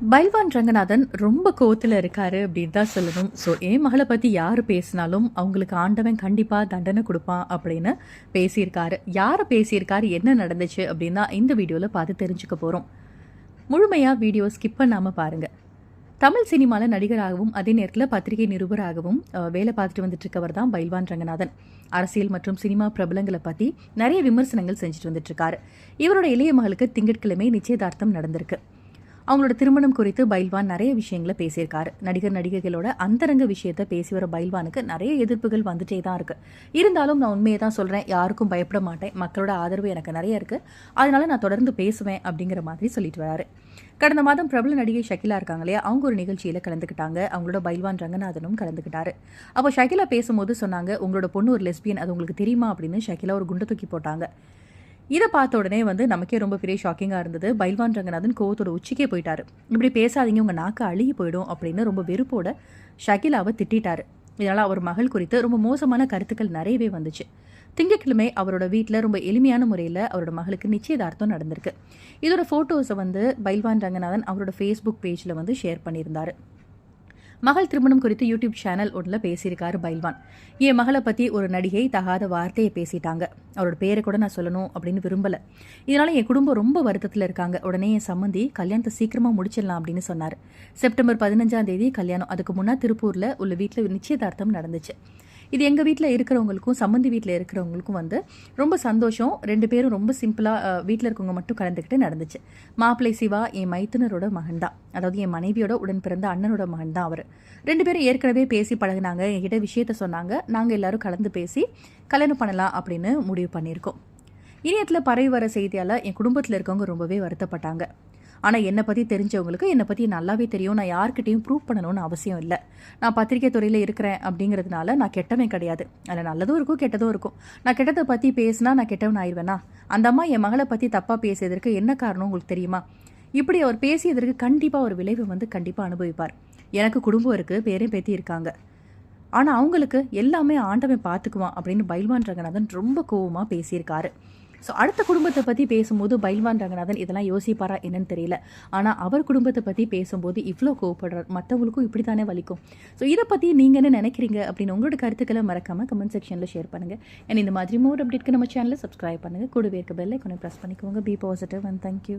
பைல்வான் ரங்கநாதன் ரொம்ப கோவத்தில் இருக்காரு அப்படின்னு தான் சொல்லணும். ஸோ என் மகளை பற்றி யார் பேசினாலும் அவங்களுக்கு ஆண்டவன் கண்டிப்பாக தண்டனை கொடுப்பான் அப்படின்னு பேசியிருக்காரு. யார் பேசியிருக்காரு என்ன நடந்துச்சு அப்படின்னா இந்த வீடியோவில் பார்த்து தெரிஞ்சுக்க போகிறோம் முழுமையாக வீடியோ ஸ்கிப் பண்ணாமல் பாருங்கள் தமிழ் சினிமாவில் நடிகராகவும் அதே நேரத்தில் பத்திரிகை நிருபராகவும் வேலை பார்த்துட்டு வந்துட்டு இருக்கவர் தான் பைல்வான் ரங்கநாதன். அரசியல் மற்றும் சினிமா பிரபலங்களை பற்றி நிறைய விமர்சனங்கள் செஞ்சுட்டு வந்துட்டு இருக்காரு. இவரோட இளைய மகளுக்கு திங்கட்கிழமை நிச்சயதார்த்தம் நடந்திருக்கு. அவங்களோட திருமணம் குறித்து பைல்வான் நிறைய விஷயங்களை பேசியிருக்காரு. நடிகர் நடிகைகளோட அந்தரங்க விஷயத்த பேசி வர பைல்வானுக்கு நிறைய எதிர்ப்புகள் வந்துட்டே தான் இருக்கு. இருந்தாலும் நான் உண்மையை தான் சொல்றேன் யாருக்கும் பயப்பட மாட்டேன். மக்களோட ஆதரவு எனக்கு நிறைய இருக்கு. அதனால நான் தொடர்ந்து பேசுவேன் அப்படிங்கிற மாதிரி சொல்லிட்டு வராரு. கடந்த மாதம் பிரபல நடிகை ஷகிலா இருக்காங்க இல்லையா? அவங்க ஒரு நிகழ்ச்சியில் கலந்துக்கிட்டாங்க. அவங்களோட பைல்வான் ரங்கநாதனும் கலந்துக்கிட்டாரு. அப்போ ஷகிலா பேசும்போது சொன்னாங்க உங்களோட பொண்ணு ஒரு லெஸ்பியன் அது உங்களுக்கு தெரியுமா? அப்படின்னு ஷகிலா ஒரு குண்டை தூக்கி போட்டாங்க. இதை பார்த்த உடனே வந்து நமக்கே ரொம்ப பெரிய ஷாக்கிங்காக இருந்தது. பைல்வான் ரங்கநாதன் கோவத்தோட உச்சிக்கே போயிட்டாரு. இப்படி பேசாதீங்க உங்கள் நாக்கு அழுகி போயிடும் அப்படின்னு ரொம்ப வெறுப்போட ஷகிலாவை திட்டாரு இதனால் அவர் மகள் குறித்து ரொம்ப மோசமான கருத்துக்கள் நிறையவே வந்துச்சு. திங்கட்கிழமை அவரோட வீட்டில் ரொம்ப எளிமையான முறையில் அவரோட மகளுக்கு நிச்சயதார்த்தம் நடந்திருக்கு. இதோட ஃபோட்டோஸை வந்து பைல்வான் ரங்கநாதன் அவரோட ஃபேஸ்புக் பேஜில் வந்து ஷேர் பண்ணியிருந்தாரு. மகள் திருமணம் குறித்து யூடியூப் சேனல் ஒன்றில் பேசியிருக்காரு பைல்வான். என் மகளை பற்றி ஒரு நடிகை தகாத வார்த்தையை பேசிட்டாங்க. அவரோட பேரை கூட நான் சொல்லணும் அப்படின்னு விரும்பலை. இதனால் என் குடும்பம் ரொம்ப வருத்தத்தில் இருக்காங்க. உடனே என் சம்மந்தி கல்யாணத்தை சீக்கிரமாக முடிச்சிடலாம் அப்படின்னு சொன்னார். செப்டம்பர் பதினஞ்சாம் தேதி கல்யாணம். அதுக்கு முன்னா திருப்பூரில் உள்ள வீட்டில் நிச்சயதார்த்தம் நடந்துச்சு. இது எங்கள் வீட்டில் இருக்கிறவங்களுக்கும் சம்மந்தி வீட்டில் இருக்கிறவங்களுக்கும் வந்து ரொம்ப சந்தோஷம். ரெண்டு பேரும் ரொம்ப சிம்பிளாக வீட்டில் இருக்கவங்க மட்டும் கலந்துக்கிட்டு நடந்துச்சு. மாப்பிள்ளை சிவா என் மைத்துனரோட மகன் தான் அதாவது என் மனைவியோட உடன் பிறந்த அண்ணனோட மகன் தான் அவர். ரெண்டு பேரும் ஏற்கனவே பேசி பழகுனாங்க. என்கிட்ட விஷயத்த சொன்னாங்க. நாங்கள் எல்லாரும் கலந்து பேசி கல்யாணம் பண்ணலாம் அப்படின்னு முடிவு பண்ணியிருக்கோம். இணையத்தில் பரவி வர செய்தியால் என் குடும்பத்தில் இருக்கவங்க ரொம்பவே வருத்தப்பட்டாங்க. ஆனால் என்னை பற்றி தெரிஞ்சவங்களுக்கு என்னை பற்றி நல்லாவே தெரியும். நான் யார்கிட்டையும் ப்ரூவ் பண்ணணும்னு அவசியம் இல்லை. நான் பத்திரிக்கை துறையில் இருக்கிறேன் அப்படிங்கிறதுனால நான் கெட்டவன் கிடையாது. அதில் நல்லதும் இருக்கும் கெட்டதும் இருக்கும். நான் கெட்டதை பற்றி பேசினா நான் கெட்டவன் ஆயிடுவேனா அந்த அம்மா என் மகளை பற்றி தப்பாக பேசியதற்கு என்ன காரணம் உங்களுக்கு தெரியுமா? இப்படி அவர் பேசியதற்கு கண்டிப்பாக ஒரு விளைவு வந்து கண்டிப்பாக அனுபவிப்பார். எனக்கு குடும்பம் இருக்குது பேரையும் பேத்தி இருக்காங்க. ஆனால் அவங்களுக்கு எல்லாமே ஆண்டவன் பார்த்துக்குவான் அப்படின்னு பைல்வான் ரங்கநாதன் ரொம்ப கோவமாக பேசியிருக்காரு. ஸோ அடுத்த குடும்பத்தை பற்றி பேசும்போது பைல்வான் ரங்கநாதன் இதெல்லாம் யோசிப்பாரா என்னன்னு தெரியல. ஆனால் அவர் குடும்பத்தை பற்றி பேசும்போது இவ்வளோ கோவப்படுறார். மற்றவங்களுக்கும் இப்படி தானே வலிக்கும். ஸோ இதை பற்றி நீங்கள் என்ன நினைக்கிறீங்க அப்படின்னு உங்களோட கருத்துக்களை மறக்காமல் கமெண்ட் செக்ஷனில் ஷேர் பண்ணுங்கள் அண்ட் இந்த மாதிரி மோர் அப்டேட்க்கு நம்ம சேனலை சப்ஸ்கிரைப் பண்ணுங்கள் கூடவே இருக்க பெல்லை கொஞ்சம் ப்ரெஸ் பண்ணிக்கோங்க. B positive and thank you